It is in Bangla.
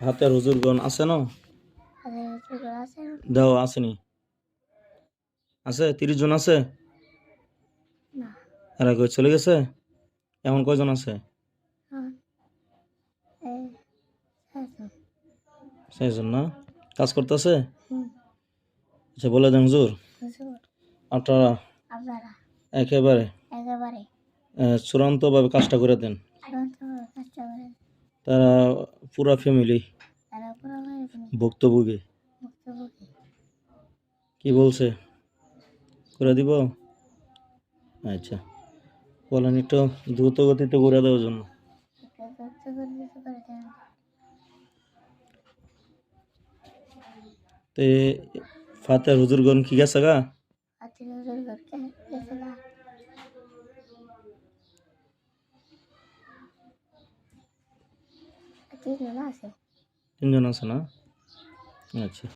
হাতের হুজুরগণ আছে না? দাও আসেনি আছে? তিরিশ জন আছে? এরা কই চলে গেছে? এমন কয়জন আছে? ছয়জন। না? কাজ করতেছে? আচ্ছা বলে দেন হুজুর। আপনারা? একেবারে। চূড়ান্তভাবে কাজটা করে দেন। তারা পুরা ফ্যামিলি ভুক্তভোগী। কি বলছে? করে দিব? আচ্ছা। বলেন একটু দ্রুত গতিতে করে দেওয়ার জন্য। একটা তথ্য করে দিতে পারে দেন তে ফাতের হুজুরগণ কি গেছে গা আত্মীয় হুজুর ঘরকে গেছে না তিনজন আছে। তিনজন আছে না? আচ্ছা।